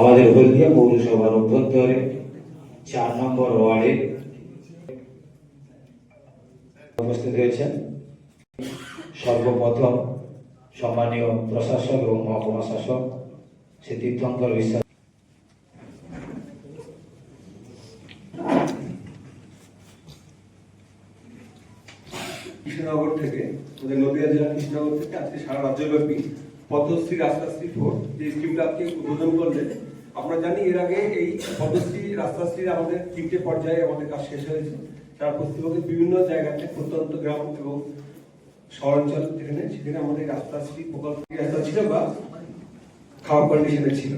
আমাদের হলদিয়া পৌরসভার অভ্যন্তরে চার নম্বর ওয়ার্ডে উপস্থিত হয়েছেন সর্বপ্রথম সম্মানীয় প্রশাসক এবং মহকুমা শাসক তীর্থঙ্কর বিশ্বাস। কৃষ্ণনগর থেকে, আমাদের নদিয়া জেলা কৃষ্ণনগর থেকে আজকে সারা রাজ্যব্যাপী পদ্মশ্রী রাস্তাশ্রী ফোর যে স্কিমটা আজকে উদ্বোধন করলেন আমরা জানি এর আগে এই পদ্মশ্রী রাস্তাশ্রীর আমাদের তিনটে পর্যায়ে আমাদের কাজ শেষ হয়েছে। সারা পশ্চিমবঙ্গের বিভিন্ন জায়গাতে প্রত্যন্ত গ্রাম এবং শহরাঞ্চল যেখানে, সেখানে আমাদের রাস্তাশ্রী প্রকল্প রাস্তা ছিল বা খাওয়ার কন্ডিশনে ছিল।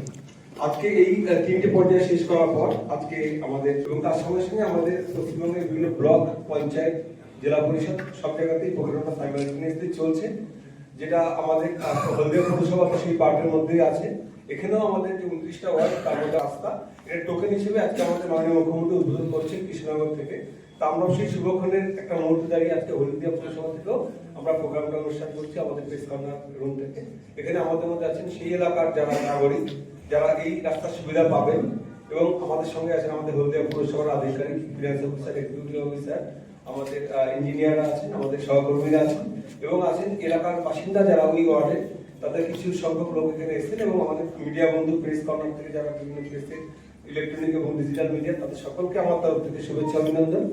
আজকে এই তিনটে পর্যায়ে শেষ করার পর আজকে আমাদের এবং তার সঙ্গে সঙ্গে আমাদের পশ্চিমবঙ্গের বিভিন্ন ব্লক, পঞ্চায়েত, জেলা পরিষদ সব জায়গাতেই প্রোগ্রামটা সাইমালটেনিয়াসলি চলছে, যেটা আমাদের হলদিয়া পৌরসভা সেই পার্টের মধ্যেই আছে। এখানেও আমাদের যে উনত্রিশটা ওয়ার্ড, তার মধ্যে রাস্তা এটা টোকেন হিসেবে আজকে আমাদের মাননীয় মুখ্যমন্ত্রী উদ্বোধন করছেন কৃষ্ণনগর থেকে। তা আমরাও সেই শুভক্ষণের একটা মুহূর্তে দাঁড়িয়ে আজকে হলদিয়া পৌরসভা থেকেও আমরা প্রোগ্রামটা অনুষ্ঠান করছি আমাদের প্রেস কর্নার রুম থেকে। এখানে আমাদের মধ্যে আছেন সেই এলাকার যারা নাগরিক, যারা এই রাস্তার সুবিধা পাবেন এবং আমাদের সঙ্গে আছেন আমাদের হলদিয়া পৌরসভার আধিকারিক ফিনান্স অফিসার এক্সিকিউটিভ অফিসার আমাদের ইঞ্জিনিয়াররা আছেন, আমাদের সহকর্মীরা আছেন এবং আছেন এলাকার বাসিন্দা যারা ওই ওয়ার্ডে তাদের কিছু সংখ্যক লোক এখানে এসেছেন এবং আমাদের মিডিয়া বন্ধু, প্রেস কর্নার থেকে যারা বিভিন্ন প্রেসে ইলেকট্রনিক এবং ডিজিটাল মিডিয়া তাদের সকলকে আমার তরফ থেকে শুভেচ্ছা, অভিনন্দন।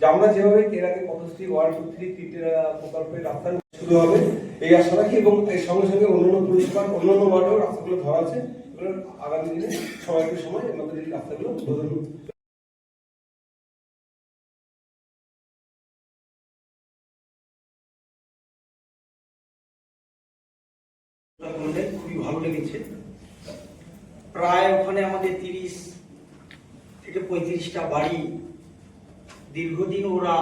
যে আমরা যেভাবে এর আগে পথশ্রী ওয়ার্ড টু থ্রি তিনটে প্রকল্পের রাস্তা শুরু হবে, এই আশা রাখি এবং এর সঙ্গে সঙ্গে অন্যান্য পুরস্কার, অন্যান্য ওয়ার্ডেও রাস্তাগুলো ধরা আছে। এগুলো আগামী দিনে সময়কে সময় আমাদের এই রাস্তাগুলো উদ্বোধন করলে খুবই ভালো লেগেছে। প্রায় ওখানে আমাদের তিরিশ থেকে পঁয়ত্রিশটা বাড়ি। দীর্ঘদিন ওরা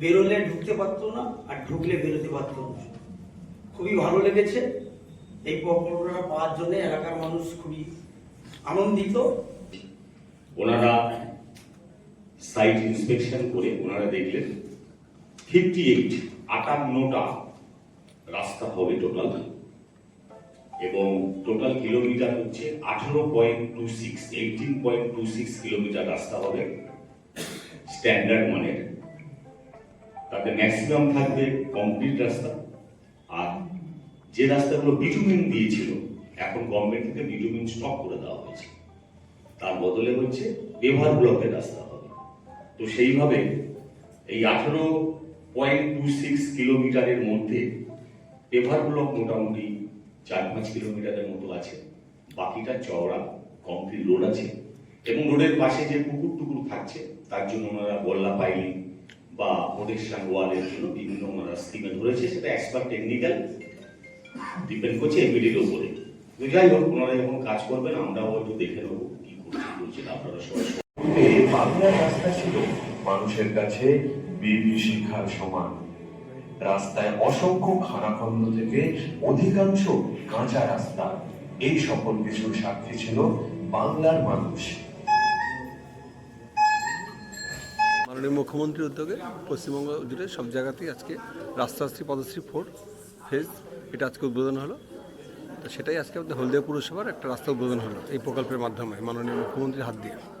বেরোলে ঢুকতে পারতো না, আর ঢুকলে বেরোতে পারতো না। খুবই ভালো লেগেছে। এই প্রকল্পটা পাওয়ার জন্য এলাকার মানুষ খুবই আনন্দিত। ওনারা সাইট ইন্সপেকশন করে ওনারা দেখলেন ফিফটি এইট আটান্নটা রাস্তা হবে টোটাল এবং টোটাল কিলোমিটার হচ্ছে আঠারো point two six eighteen point two six kilometer রাস্তা হবে স্ট্যান্ডার্ড মানের। তাতে ম্যাক্সিমাম থাকবে কমপ্লিট রাস্তা। আর যে রাস্তাগুলো বিটুমিন দিয়েছিল, এখন গভর্নমেন্ট থেকে বিটুমিন স্টপ করে দেওয়া হয়েছে। তার বদলে হচ্ছে পেভার ব্লকের রাস্তা হবে। তো সেইভাবে এই আঠারো পয়েন্ট টু সিক্স কিলোমিটারের মধ্যে পেভার ব্লক মোটামুটি চার পাঁচ কিলোমিটারের মতো আছে। বাকিটা চওড়া কংক্রিট রোড আছে এবং রোডের পাশে যে পুকুর টুকুর থাকছে, তার জন্য ওনারা বল্লা পাইলিং বা প্রোটেকশন ওয়ালের জন্য বিভিন্ন ওনারা স্কিমে ধরেছে। সেটা এক্সপার্ট টেকনিক্যাল ডিপেন্ড করছে এমবিডির উপরে। তো যাই হোক, ওনারা যখন কাজ করবেন, আমরাও হয়তো দেখে নেব কি করছে করছে আপনারা সবাই বাংলার রাস্তা ছিল মানুষের কাছে বিভীষিকার সমান। রাস্তায় অসংখ্য খানাখন্দ থেকে অধিকাংশ কাঁচা রাস্তা। এই সকল কিছুর সাক্ষী ছিল বাংলার মানুষ। মাননীয় মুখ্যমন্ত্রীর উদ্যোগে পশ্চিমবঙ্গ জুড়ে সব জায়গাতেই আজকে রাস্তাশ্রী, পদশ্রী ফোর ফেজ এটা আজকে উদ্বোধন হলো। তো সেটাই আজকে আমাদের হলদিয়া পুরসভার একটা রাস্তা উদ্বোধন হলো এই প্রকল্পের মাধ্যমে। মাননীয় মুখ্যমন্ত্রীর হাত দিয়ে।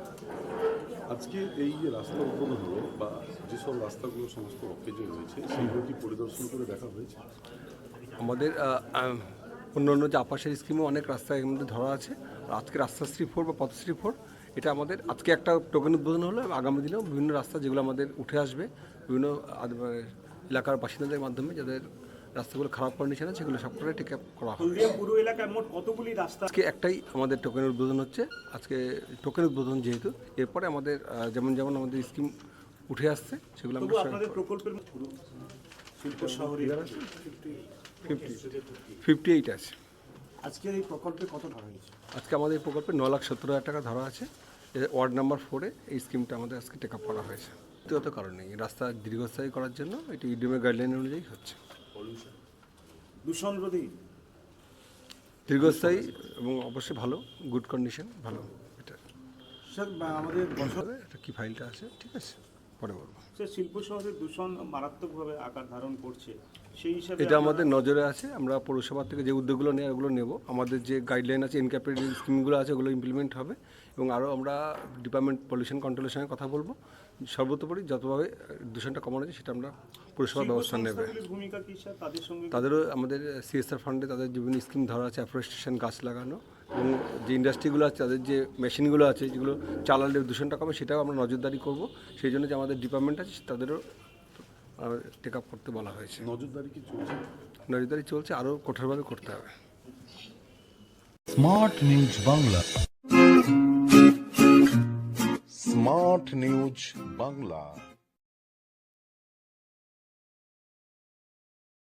আজকে এই যে রাস্তা উদ্বোধন হলো বা যেসব রাস্তাগুলো সমস্ত অকেজে রয়েছে সেইগুলো কি পরিদর্শন করে দেখা হয়েছে? আমাদের অন্যান্য যে আপাসের স্কিমে অনেক রাস্তা এর মধ্যে ধরা আছে। আজকে রাস্তাশ্রী ফোর বা পথশ্রী ফোর, এটা আমাদের আজকে একটা টোকেন উদ্বোধন হলো আগামী দিনেও বিভিন্ন রাস্তা যেগুলো আমাদের উঠে আসবে, বিভিন্ন এলাকার বাসিন্দাদের মাধ্যমে যাদের রাস্তাগুলো খারাপ কন্ডিশন আছে সেগুলো সবকটাই টেক আপ করা হবে হলদিয়া পুরো এলাকায় মোট কতগুলি রাস্তা? আজকে একটাই আমাদের টোকেনের উদ্বোধন হচ্ছে। আজকে টোকেন উদ্বোধন যেহেতু এরপরে আমাদের যেমন যেমন আমাদের স্কিম উঠে আসছে সেগুলো আমরা আপনাদের প্রকল্পের শিল্প শহরে ফিফটি ফিফটি এইট আছে আজকের এই প্রকল্পে কত ধরা হয়েছে? আজকে আমাদের এই প্রকল্পে ন লাখ সত্তর হাজার টাকা ধরা আছে। ওয়ার্ড নাম্বার ফোরে এই স্কিমটা আমাদের আজকে টেক আপ করা হয়েছে। ব্যক্তিগত কারণে এই রাস্তা দীর্ঘস্থায়ী করার জন্য এটি ইডিএমের গাইডলাইন অনুযায়ী হচ্ছে। দূষণ রোধী দীর্ঘস্থায়ী এবং অবশ্যই ভালো গুড কন্ডিশন ভালো এটা। স্যার আমাদের বছরে এটা কি ফাইলটা আছে? ঠিক আছে পরে বলব। স্যার শিল্প শহরের দূষণ মারাত্মকভাবে আকার ধারণ করছে। এটা আমাদের নজরে আছে আমরা পৌরসভা থেকে যে উদ্যোগগুলো নেই ওগুলো নেব। আমাদের যে গাইডলাইন আছে এনক্যাপের স্কিমগুলো আছে ওগুলো ইমপ্লিমেন্ট হবে এবং আরও আমরা ডিপার্টমেন্ট পলিউশন কন্ট্রোলের সঙ্গে কথা বলব। সর্বোপরি যতভাবে দূষণটা কমানো যায় সেটা আমরা পৌরসভা ব্যবস্থা নেবে। তাদেরও আমাদের সিএসআর ফান্ডে তাদের বিভিন্ন স্কিম ধরা আছে অ্যাফরেস্টেশন গাছ লাগানো এবং যে ইন্ডাস্ট্রিগুলো আছে তাদের যে মেশিনগুলো আছে যেগুলো চালালে দূষণটা কমে সেটাও আমরা নজরদারি করব। সেই জন্য যে আমাদের ডিপার্টমেন্ট আছে তাদেরও টেক আপ করতে বলা হয়েছে। নজরদারি কি চলছে? নজরদারি চলছে আরও কঠোরভাবে করতে হবে। Smart news Bangla. Smart news Bangla.